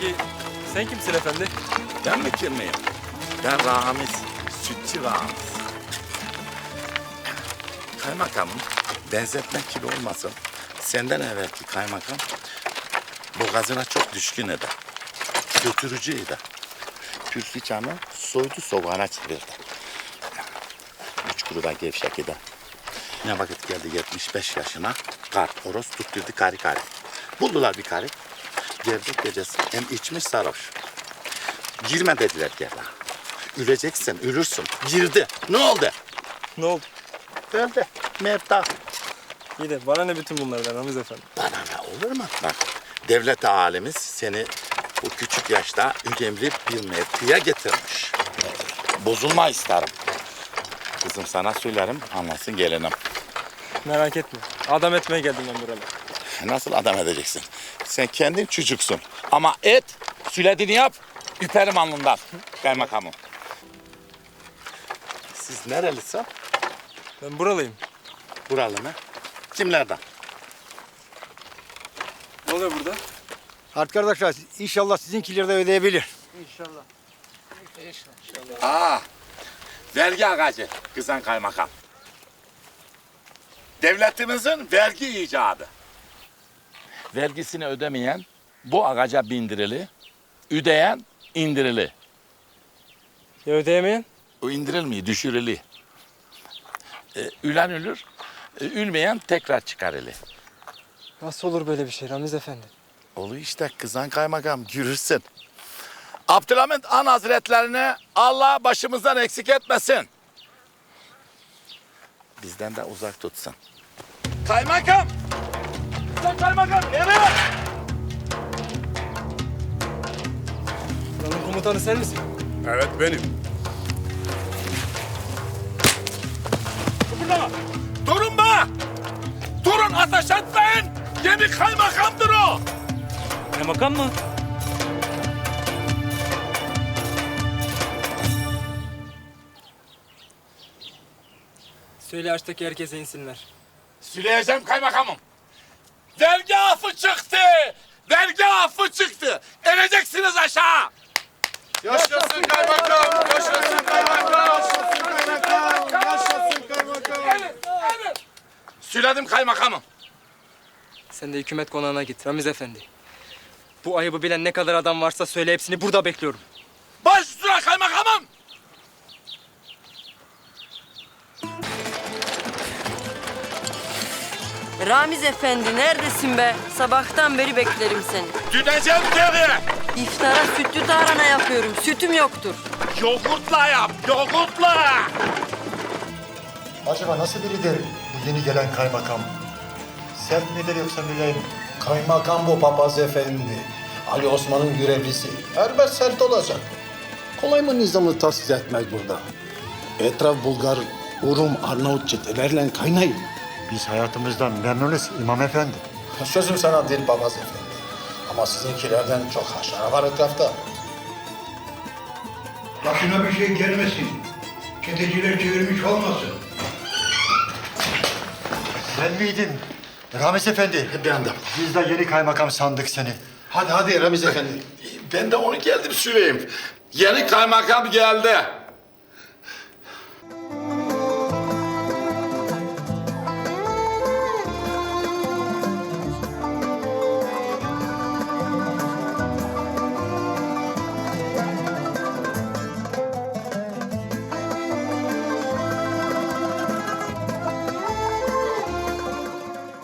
Peki sen kimsin efendi? Ben mi kimiyim? Ben Ramiz, sütçü Ramiz. Kaymakamım, benzetmek gibi olmasın. Senden evvelki kaymakam boğazına çok düşkün eder. Götürücüydü. Püslü camı soydu soğana çevirdi. Üç kuru da gevşek eder. Ne vakit geldi 75 yaşına kart horoz tutturdu kari kari. Buldular bir kari. Gevşek gecesi hem içmiş sarhoş. Girme dediler gene. Üleceksin, ölürsün. Girdi. Ne oldu? Ne oldu? Öldü. Mevta. İyi de bana ne bütün bunlardan Ramiz efendi? Bana ne olur mu? Bak, devlet alemiz seni bu küçük yaşta önemli bir mevkiye getirmiş. Bozulma isterim. Kızım sana söylerim, anlasın gelinim. Merak etme. Adam etmeye geldim ben buraya. Nasıl adam edeceksin? Sen kendin çocuksun. Ama et, söylediğini yap, üperim alnından. Kaymakamım. Siz nerelisin? Ben buralıyım. Buralı mı? Kimlerden? Ne oluyor burada? Arkadaşlar inşallah sizinkileri de ödeyebilir. Aa, vergi ağacı kızan kaymakam. Devletimizin vergi icadı. Vergisini ödemeyen bu ağaca bindirili, ödeyen indirili. Ya ödeyemeyen? O indirilmiyor, düşürülü. Ee, ülen ölür, e, ülmeyen tekrar çıkarılı. Nasıl olur böyle bir şey Ramiz efendi? Oluyor işte kızan kaymakam, görürsün. Abdülhamit Han Hazretlerini Allah başımızdan eksik etmesin. Bizden de uzak tutsun. Kaymakam! Kızan kaymakam, nereye? Buranın komutanı sen misin? Evet benim. Burada! Durun be! Durun ateş etmeyin! Gemi kaymakamdır o! Kaymakam mı? Söyle açtaki herkese insinler. Süleyeceğim kaymakamım. Vergi affı çıktı! Vergi affı çıktı! Ineceksiniz aşağı! Yaşasın kaymakam! Yaşasın kaymakam! Yaşasın kaymakam! Söyledim kaymakamım. Sen de hükümet konağına git Ramiz efendi. Bu ayıbı bilen ne kadar adam varsa söyle hepsini burada bekliyorum. Ramiz efendi neredesin be? Sabahtan beri beklerim seni. Düneceğim geri! İftara sütlü tarhana yapıyorum. Sütüm yoktur. Yoğurtla yap, yoğurtla! Acaba nasıl biridir bu yeni gelen kaymakam? Sert midir yoksa mülayim? Kaymakam bu papaz efendi. Ali Osman'ın görevlisi. Elbet sert olacak. Kolay mı nizamı tahsis etmek burada? Etraf Bulgar, Urum, Arnavut çetelerle kaynayın. Biz hayatımızdan memnunuz İmam Efendi. Sözüm sana değil papaz efendi. Ama sizinkilerden çok haşara var etrafta. Başına bir şey gelmesin. Çeteciler çevirmiş olmasın. Sen miydin? Ramiz Efendi. Ben de. Biz de yeni kaymakam sandık seni. Hadi hadi Ramiz efendi. Ben de onu geldim söyleyeyim. Yeni kaymakam geldi.